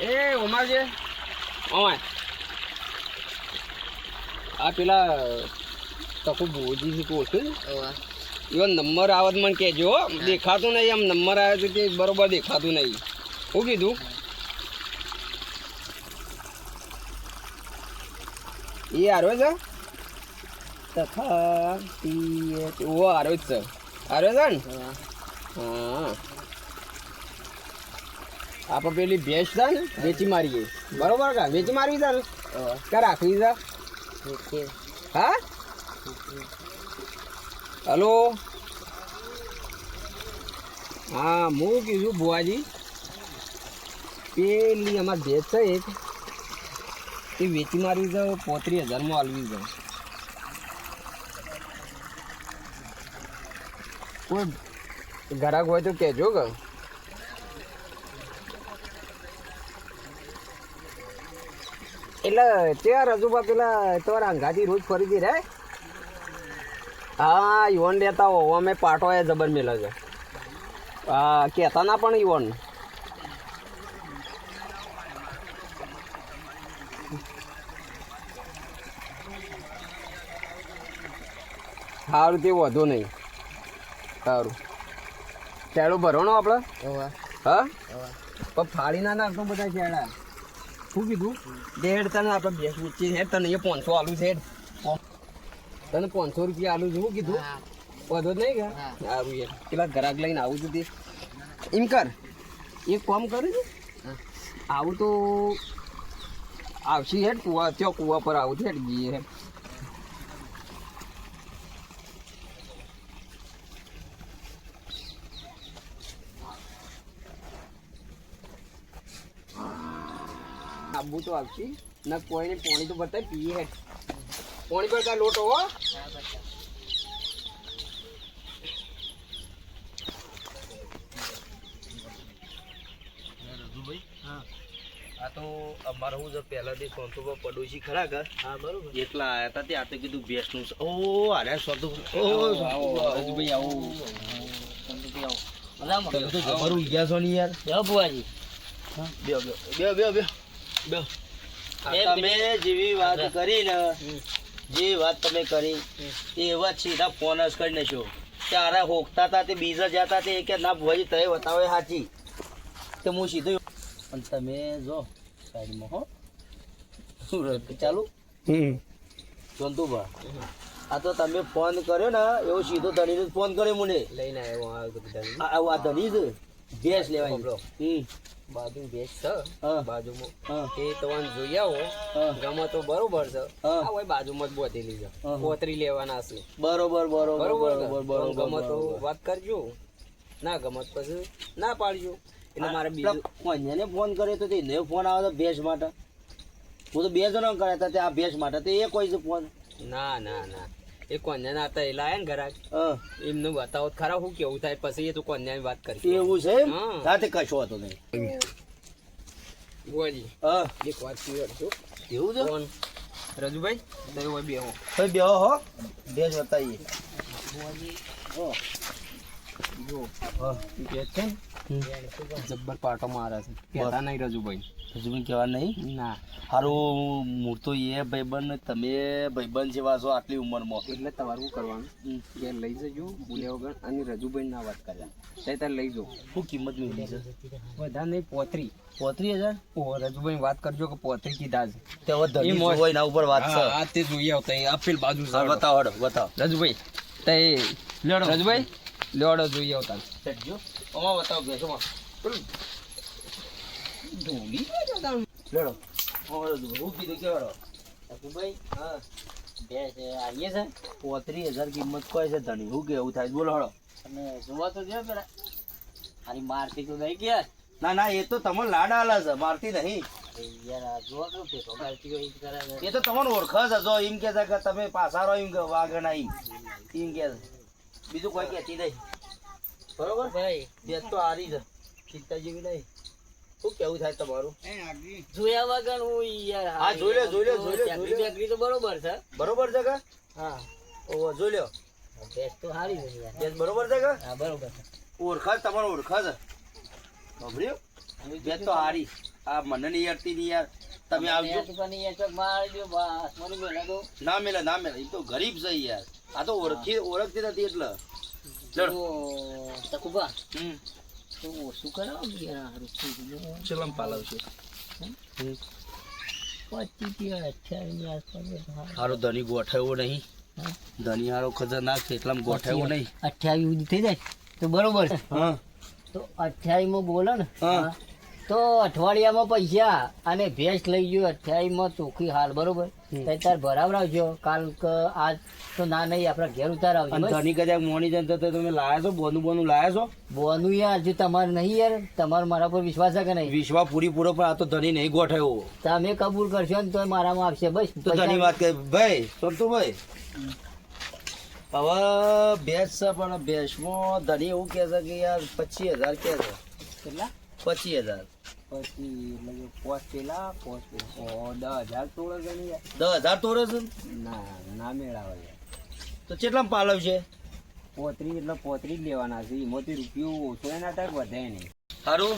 એ ઓમાર છે ઓમાર આ પેલા તકુ ભોજી છે? કોશું એવો નંબર આવત મને કહેજો હો. દેખાતું નહીં આમ નંબર આવે છે કે બરોબર દેખાતું નહીં. શું કીધું? એ આરો છે? તથા ઓ આરો જ છે. આરો છે ને? હા. આપણે પેલી ભેંસ છે ને વેચી મારીએ. બરોબર કા? વેચી મારવી છે ક્યાં રાખવી છે? હા? હલો? હા હું કીધું ભુવાજી પેલી અમારી ભેંસ છે એક એ વેચી મારવી છે પોત્રીસ હજારમાં હાલવી છે. કોઈ ગ્રાહક હોય તો કહેજો કે. એટલે ત્યાં રજૂબા પેલા તમારા અંગાથી રોજ ફરીથી રહે હા યુવન લેતા હો અમે પાટો એ જબર મેલો છે. હા કહેતા ના પણ યુવન. સારું તે વધુ નહીં. સારું ચેડો ભરવાનો આપણે હા? પણ ફાડી ના નાખતો બધા ચેડા શું કીધું? દેડ તને આપણે બે ઊંચી હેડ તને એ પાંચસો આલુ છે. તને પાંચસો રૂપિયા આલુ શું કીધું? વધુ નહીં કે? સારું યાર. પેલા ઘરાક લઈને આવું છું તે. એમ કર. એક કામ કરું છું આવું તો આવશે હેડ કુવા. ત્યાં કુવા પર આવું છે હેડ જઈએ હેડ. આબુ તો આવશે. ના કોઈને પાણી તો બતાય પીએ હે પાણી પર કા લોટો હો. આ તો અમારે હું છે પહેલાથી પર પડોશી ખરા ઘર હા બરોબર. એટલા આવ્યા હતા ત્યાં તો કીધું ભેંસનું. ઓ અરે ઓ રાજુભાઈ આવો તમે તો જબર ગયા છો ને યાર. બે બેહો બેહો આ તમે જેવી વાત કરી ને જે વાત તમે કરી એ વાત સીધા ફોન જ કરી નાખ્યો. ત્યારે હોકતા હતા તે બીજા જતા તે કે ના ભાઈ તય બતાવે સાચી તો હું સીધું પણ તમે જો સાઈડમાં હો. ચાલુ. જોનતુભા આ તો તમે ફોન કર્યો ને એવો સીધો ધણીને જ ફોન કર્યો મને લઈને આવ્યો આ ધણી જ. ભેંસ લેવાની. હમ. બાજુ ભેંસ છે. બાજુમાં. એ તમને જોઈ આવો. ગમે તો બરોબર છે. આ હોય બાજુમાં જ બોતી લીજો હા. પોતરી લેવાના છે. બરોબર બરોબર બરોબર બરોબર ને? ગમે તો વાત કરજો. ના ગમત પછી ના પાડજો. એટલે મારે બીજું પેલા ફોન કર્યો તો તેને ફોન આવે તો ભેંસ માટે. હું તો બે જણા કર્યા હતા તે આ ભેંસ માટે. તે એ કોઈ છે ફોન? ના ના ના. એ કોન્યા હતા એ લાયા ને ઘરાક. હા. એમને બતાવો તો ખરા શું કેવું થાય પછી એ તો કોન્યાની વાત કરી એવું છે એમ? હા. સાથે કશો હતો નહીં. બુઆજી હા. એક વાત ક્લિયર છું એવું છે? કોણ? રજુભાઈ તો હોય બેહો ભાઈ બેહો હો ભેંસ બતાવીએ હો. જો. હા. ઈ કે છે ને? જબ્બર પાટો મારે છે. કહેતા નહીં રજુભાઈ. હજુ બી કહેવા નહીં. ના. સારું હું તો એ ભાઈબંધ તમે ભાઈબંધ જેવા છો આટલી ઉંમરમાં. એટલે તમારે કરવાનું? કે લઈ જજો બોલ્યા વગર અને રજુભાઈ ના વાત કર્યા. તે તાર લઈ જો. શું કિંમત મેળવી છે? બધા નહીં પોતરી. પોત્રીસ હજાર? ઓ રજુભાઈ વાત કરજો કે પોતરી કીધા છે. તે હવે ધણી હોય એના ઉપર વાત છે. આ તે જોઈએ આવતા આપેલ બાજુ. હા બતાવો હડો બતાવો. રજુભાઈ તે રજુભાઈ? લેવડો જોઈએ આવતા ચડજો ઓમાં બતાવો ભેંસોમાં ઢોલી જતા લેડો. હું કીધું કેવાડો ભાઈ હા છે આવીએ છે પોત્રીસ હજાર કિંમત કોઈ છે ધણી હું કેવું થાય બોલો હળો અને જોવા તો જો પેલા હારી મારતી તો નહીં ગયા ના ના, એ તો તમને લાડા આલા છે, મારતી નહીં. એ તો તમને ઓળખ જ હજો એમ કે છે કે તમે પાછા રહો, એમ કે વાગણ આઈ એમ. કે. બીજું કોઈ કહેતી નહીં. બરોબર? ભાઈ બેસ તો હારી છે. ચિંતા જેવી નહીં. શું કેવું થાય તમારું? જોયા વગર હું યાર હા, જોઈ લો, જોઈ લો, જોઈ લો, ચાકરી તો બરોબર છે. બરોબર છે કે? હા. ઓહો જોઈ લ્યો. બેસ તો સારી છે યાર. બેસ બરોબર છે કે? હા બરોબર છે. ઓળખા તમારો ઓળખા છે. સાંભળ્યું? બેસ તો સારી આ મને નહીં યારતી નહીં યાર. તમે આવજો. ના મેલે ના મેલે. એ તો ગરીબ છે યાર. આ તો ઓળખી ઓળખતી નથી એટલે. ચલો હમ. ઓછું કરાવો થઈ ગયું. ચલમ પાલવશે. હારો ધની ગોઠવ્યો નહીં. ધની હારો ખતરનાક છે એટલામાં ગોઠવ્યો નહીં. અઠ્યાવીસ સુધી થઈ જાય? તો બરોબર. તો અઠ્યાવીસમાં બોલો ને. હા. તો અઠવાડિયામાં પૈસા અને ભેંસ લઈ ગયો અઠવાડિયામાં ચોખ્ખી હાલ બરોબર? તાર ભરાવરાવજો કાલ આજ તો ના નહીં આપણા ઘેર અને બસ. ધની કદાચ મોની જનતા તો તમે લાયા છો બોનું બોનું લાયા છો? બોનું યાર જો તમારે નહીં યાર તમારો મારા પર વિશ્વાસ છે કે નહીં? વિશ્વાસ પૂરી પૂરો પણ આ તો ધની નહીં ગોઠવ્યો. તમે કબૂલ કરશો ને તો મારામાં આપશે બસ. તો ધની વાત કરી ભાઈ સંતુભાઈ હવે ભેંસ છે પણ ભેંસમાં ધની એવું કહે છે કે યાર પચીસ હજાર કહે છે. કેટલા? પચીસ હજાર. પછી એટલે કે પોચ પેલા પોચ પેલા. દસ હજાર તોડે છે દસ હજાર તોડે છે? ના ના મેળાવે તો કેટલામાં પાલવ છે? પોત્રી એટલે પોત્રી જ લેવાના છે. એમાંથી રૂપિયો ઓછો એના ટક વધે નહીં. સારું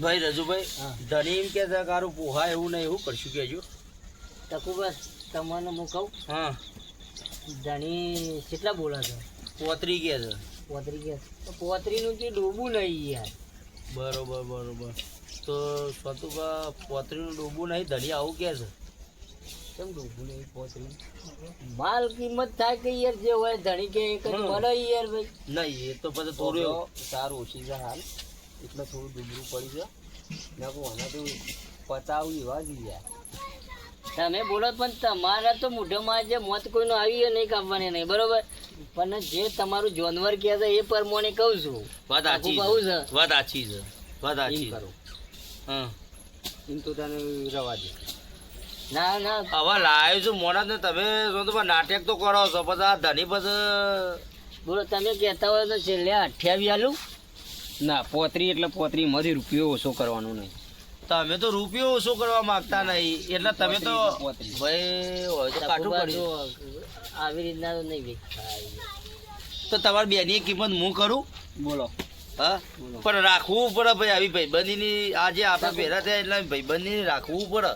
ભાઈ રજુભાઈ હા. ધની એમ કે છે કે પોહા એવું નહીં એવું કરશું કેજો તકુ બસ તમને હું કહું? હા. ધણી કેટલા બોલા છે? પોતરી કે છે. પોતરી કે તો પોત્રીનું જે ડૂબું નહીં યાર. બરોબર બરોબર. તો સ્વતુભા પોતરીનું ડૂબું નહીં ધની આવું કે છે? કેમ ડૂબું નહીં પોત્રી માલ કિંમત થાય કે યાર જે હોય ધણી કે એક જ મળે યાર ભાઈ. નહીં એ તો પછી થોડું સારું ઓછી છે હાલ. એટલે થોડું ડૂબરું પડી છે. ના કહું આના તો પચાવ એવા જ યાર તમે બોલો પણ તમારા તો મોઢામાં જે મોત કોઈનો આવી ગયો નહીં કાપવાની નહીં બરોબર? પણ જે તમારું જાનવર કહે છે એ પ્રમાણે કહું છું. વાત આછી છે. વાત આછી છે વાત આછી કરો. એમ તો તને રવા દે. ના ના. હવે લાવ્યો છું મોડા ને તમે સ્વતુભા નાટક તો કરો છો પછી આ ધની પછી બોલો તમે કહેતા હોય તો છેલ્લે અઠ્યાવી આલું. ના પોતરી એટલે પોતરી મારી રૂપિયો ઓછો કરવાનો નહીં. તમે તો રૂપિયો ઓછો કરવા માંગતા નહીં એટલે તમે તો પોતરી. ભાઈ કાઠું કર્યું આવી રીતના તો નહીં. તો તમારી બેની કિંમત હું કરું? બોલો. પણ રાખવું પડે ભાઈ આવી ભાઈબંધીની આજે આપણે ભેગા થયા એટલે ભાઈબંધીને રાખવું પડે.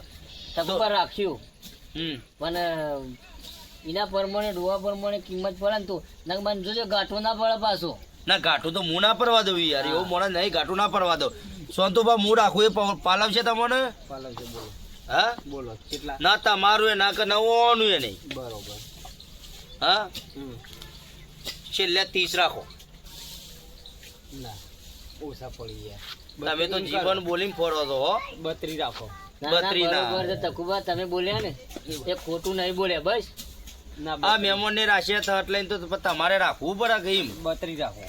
તો પર રાખ્યું હમ. પણ એના પ્રમાણે ડોવા પ્રમાણે કિંમત પડે ને તો નકબાન જોજો ગાંઠો ના પડે પાછો. ના ગાંઠું તો હું ના પડવા દઉં યાર. એવું મોડા નહીં ગાંઠું ના પડવા દઉં. સોનતુભા હું રાખું એ પાલવશે તમને? પાલવશે બોલો. હા? બોલો કેટલા? ના તમારું એ ના કે નવોનું એ નહીં. બરોબર. હા? છેલ્લે ત્રીસ રાખો. ના ઓછા પડી ગયા. તમે તો જીવન બોલીને ફરો છો હો. બત્રી રાખો. બત્રી ના. તકુબા તમે બોલ્યા ને એ ખોટું નહીં બોલ્યા બસ. ના આ મેમોન ને રાશિ લઈને તો તમારે રાખવું પડે એમ? બત્રી રાખો.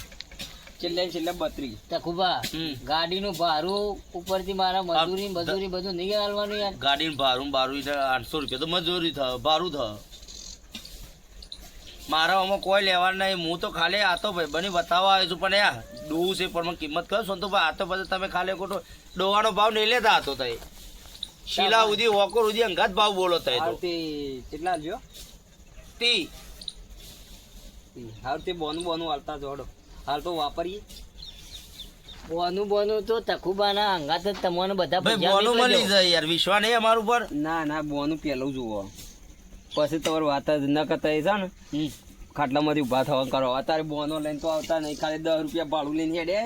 છેલ્લે છેલ્લે બત્રી તકુબા હમ. ગાડીનું ભાડું ઉપરથી મારા મજૂરી મજૂરી બધું નહીં હાલવાનું યાર. ગાડીનું ભાડું ભારું એટલે આઠસો રૂપિયા તો મજૂરી થાય ભાડું થાય મારા આમાં કોઈ લેવાનું નહીં હું તો ખાલી આતો ભાઈ બની બતાવવા આવ્યો છું પણ યાર ડોવું છે પણ મને કિંમત કહો છો તો ભાઈ આ તો પછી તમે ખાલી ખોટો ડોવાનો ભાવ નહીં લેતા હતો તઈ. શીલા ઉધી હોકોર ઉધી અંગાત ભાવ બોલો તઈ તો. કેટલા લ્યો તી હાલ તે બોનું બોનું હાલતા જોડો. હાલ તો વાપરીએ. બોનું બોનું તો તકુબાના અંગાત જ તમને બધા ભાઈ બોનું મળી જાય યાર વિશ્વા નહીં અમારું પર ના ના બોનું પેલું જુઓ. પછી તમારી વાત જ ન કરતા એ છે ને. ખાટલામાંથી ઊભા થવા કરો. અત્યારે બોનો લઈને તો આવતા નહીં. ખાલી દસ રૂપિયા ભાડું લઈને હેડે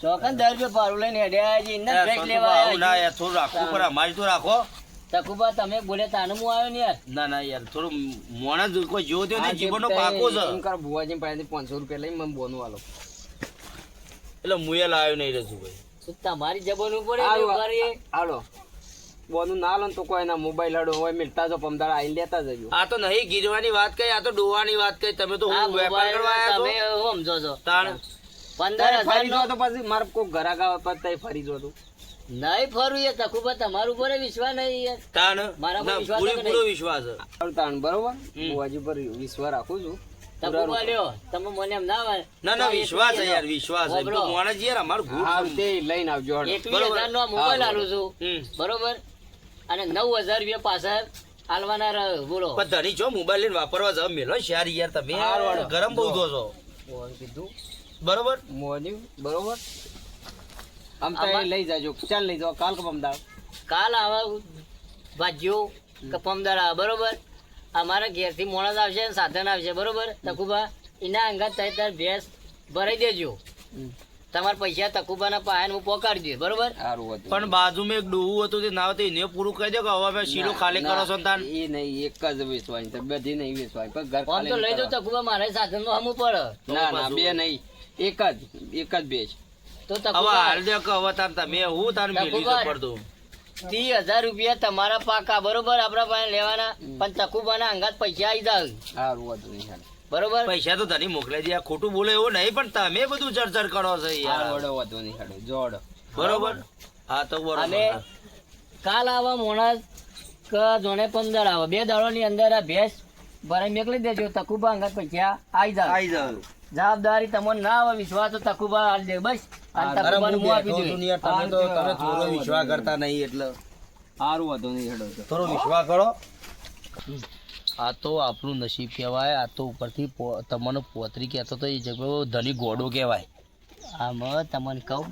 ચોકન દસ રૂપિયા ભાડું લઈને હેડ્યા છે. યાર, લેવા ના યાર થોડું રાખવું પડે અમારી તો રાખો. તકુબા તમે બોલે તાને હું આવ્યો ને યાર? ના ના યાર થોડું મોણા જ કોઈ જોવો તો નહીં. જીવનનો પાકો છે. એમ કર ભુવાજી પાસેથી પાંચસો રૂપિયા લઈને મને બોનું આલો. એટલે હું એ લાવ્યો નહીં રજુ ભાઈ તમારી જબન ઉપર હાલો. બોનું ના લો તો કોઈ ના મોબાઈલ હડો હોય મિલતા જો પમદાળ આઈ લેતા જજો. આ તો નહીં ગીરવાની વાત કઈ આ તો ડોવાની વાત કઈ. તમે તો હું વેપાર કરવા મોબાઈલ તમે આવ્યા સમજો છો? તાણ. પંદર ફરી હજાર જો તો પછી માર કોઈ ઘરા આવે પર તઈ ફરી જો તું. નહીં ફરું યાર તકુબા તમારું ઉપર વિશ્વાસ નહીં યાર તાણ. મારા પર વિશ્વાસ છે પૂરો વિશ્વાસ છે. તાણ બરોબર? હું હજી પર વિશ્વાસ રાખું છું. તકુબા લ્યો તમે મને એમ ના આવે ના ના વિશ્વાસ છે યાર વિશ્વાસ તો અમારું લઈને આવજો નો મોબાઈલ આલું છું. બરોબર? અને નવ હજાર રૂપિયા પાછળ હાલવાના બોલો. પણ ધણી છો મોબાઈલ લઈને વાપરવા જાવ મેલો શિયાર યાર તમે. ગરમ બહુ દો છો. કીધું. બરોબર? મોન્યું બરોબર. આમ તો લઈ જાજો. ચાલ લઈ જાઓ કાલ કે અમદાવાદ કાલ આવા ભાજ્યો કે આવે બરોબર? અમારા ઘેરથી મોણસ આવશે સાધન આવશે બરોબર? તકુબા એના અંગાત થાય તાર ભેંસ ભરાઈ દેજો. તમારા પૈસા તકુબાના પાયા હું પોકાડી દે બરોબર? પણ બાજુમાં એક ડોવું હતું તે ના હતું એને પૂરું કહી દો કે હવે શીલો ખાલી કરો છો તાન? એ નહીં એક જ વેચવાની છે બધી નહીં વેચવાની પણ ઘર ખાલી તો લઈ નહીં દો તકુબા મારે સાધનનું હમું પડે. ના ના બે નહીં એક જ એક જ બેચ તો હવે તકુબા હાલ દે કે હવે તાર તમે હું તાર મેલી તો પડતું? ત્રીસ હજાર રૂપિયા તમારા પાકા બરોબર આપણા પાસે લેવાના પણ તકુબાના અંગાત પૈસા આવી જાય. સારું હતું બરોબર? પૈસા તો તને મોકલાઈ દે આ ખોટું બોલે એવું નહીં પણ તમે બધું ચર્ચર કરો છો યાર. વડો વધો નહીં હડો જોડો બરોબર? હા તો અને કાલ આવા મોણસ ક જોણે પંદર આવે. બે દાડોની અંદર આ ભેંસ ભરાઈ મેકલી દેજો. તકુબા અંગાત પૈસા આવી જાવ. આઈ જાવ. જવાબદારી તમને ના આવે વિશ્વાસ તો તકુબા આલ દે. બસ. અને તકુબા હું આપી બેઠો દે છું તમે તો તમે થોડો વિશ્વાસ કરતા નહીં એટલે. સારું હતું નહીં હાડો. થોડો વિશ્વાસ કરો. આ તો આપણું નસીબ કહેવાય આ તો ઉપરથી તમને પોતરી કહેતો તો એ જગ્યાએ ધણી ગોડો કહેવાય. આમાં તમને કહું.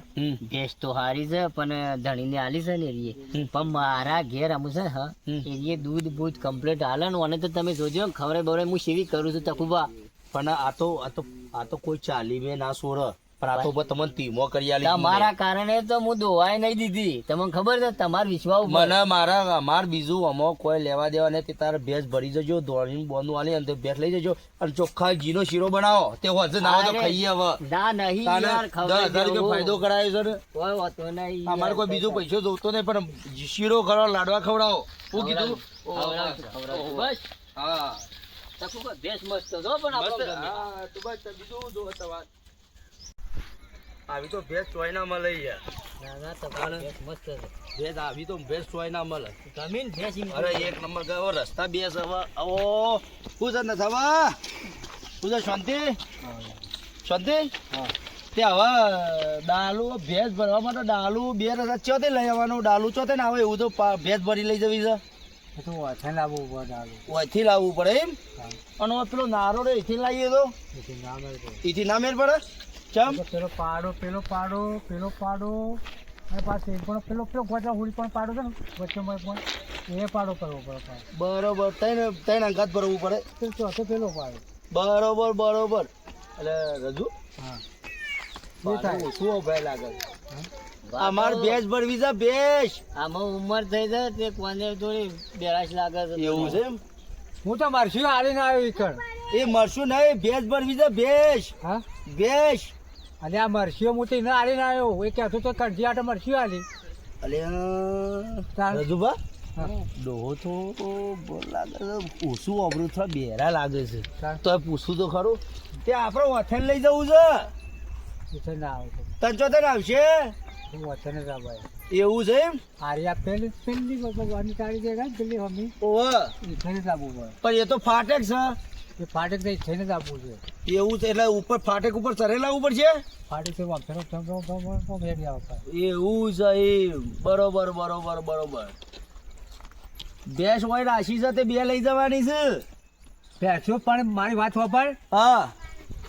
ભેંસ તો હારી છે પણ ધણીને હાલી છે ને એરીએ. પણ મારા ઘેર અમુ છે હા. એરીએ દૂધ બૂધ કમ્પ્લીટ હાલે ને અને તો તમે જોજો ખબર બવરે હું સેવી કરું છું તકુબા. પણ આ તો આ તો આ તો કોઈ ચાલી બે ના સોર. પણ પર તમને ધીમો કરી આલી તમારા કારણે તો હું દોવાય નહીં દીધી. તમને ખબર છે તમાર વિશ્વાસ મને મારા અમાર બીજું અમો કોઈ લેવા દેવા નહીં તે તારે ભેંસ ભરી જજો દોડીને બોનું આલી અને ભેંસ લઈ જજો. અને ચોખ્ખા ઘીનો શીરો બનાવો. તે હોજે ના તો ખાઈએ હવે. ના નહીં યાર ખબર હજાર રૂપિયા ફાયદો કરાયો છે કોઈ હોતો નહીં અમારે કોઈ બીજો પૈસો જોતો નહીં પણ શીરો કરો લાડવા ખવડાવો. હું કીધું. બસ. હા. તકુબા ભેંસ મસ્ત જો પણ આપણો મસ્ત. હા, તો બસ બીજું જો તમારે? આવી તો ભેંસ ચોયના મળે યાર. ના ના ભેંસ મસ્ત છે. ભેંસ આવી તો ભેંસ ચોયના મળે. જમીન ભેંસ અરે એક નંબર ગયો રસ્તા બે છે હવે આવો. શું છે ને થવા. શું છે શાંતિ? શાંતિ તે હવે ડાલુ ભેંસ ભરવા માટે ડાલુ બે રસ્તા ચોથે લઈ આવવાનું ડાલુ ચોથે ને આવે એવું તો ભેંસ ભરી લઈ જવી છે. ઓથી લાવવું પડે એમ? અને પેલો નારો રે એથી લાવીએ તો? એથી ના મેળ પડે? ચમ. પેલો પાડો પેલો પાડો પેલો પાડો. અને પાછો એ પણ પેલો પેલો ગોચા હુડી પણ પાડો છે ને વચ્ચેમાં પણ એ પાડો કરવો પડે બરોબર ત્રણ ત્રણ અંકાત ભરવું પડે. તો ચોથો પેલો પાડો. બરોબર બરોબર. એટલે રજુ? હા. શું ભય લાગે. અમાર ભેંસ ભરવી છે ભેંસ. આમાં ઉંમર થઈ જાય તે કોને થોડી બેરાશ લાગે છે. એવું છે એમ? હું તો મારશું હારીને આવ્યો ઈકણ એ મરશું નહીં ભેંસ ભરવી છે ભેંસ. હા? ભેંસ. અને આ મરસીઓ હું તો આલી ના આવ્યો. એ કહેતો તો કડજી આટો મરસીઓ આલી. અલે. રજુભા? ડોહો તો બોલ લાગે છે પૂછું અબરું થોડા બેરા લાગે છે. તો પૂછું તો ખરું. તે આપણે વથેન લઈ જવું છે? ઉઠે ના આવે તંચોતેર આવશે? હું જ આવાય એવું છે એમ? હારી આ પેલી પેલી ભગવાનની ને પેલી મમ્મી ઓહ પણ એ તો ફાટેક છે. એ ફાટક છે ને જ આપવું છે. એવું છે એટલે ઉપર ફાટેક ઉપર ચરેલા ઉપર છે ફાટક છે એવું છે એ બરોબર બરોબર બરોબર. ભેંસ હોય રાશી છે તે બે લઈ જવાની છે. ભેંસો પણ મારી વાત વાપર. હા.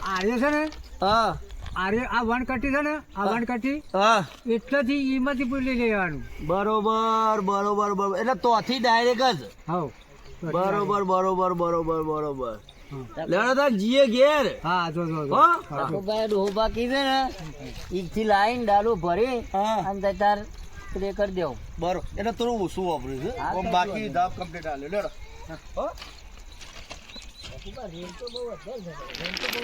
આર્ય છે ને? હા. આર્ય આ વનકટી છે ને? આ વનકટી હા. એટલેથી એમાંથી પૂરી લેવાનું. બરોબર બરોબર બરોબર. એટલે તોથી ડાયરેક્ટ જ. હા બરોબર બરોબર બરોબર બરોબર. લેડો તાર જીએ ઘેર. હા જો જો. હો? ડોહો બાકી છે ને ઈથી લાઈન ડાલો ભરી હા. અને તે તાર પ્લે કરી દેવું. બરો એટલે થોડું ઓછું વાપર્યું છે? તો બાકી દાબ કમ્પ્લીટ આલે લેડો. હો? રેલ તો બહુ રેલ તો બહુ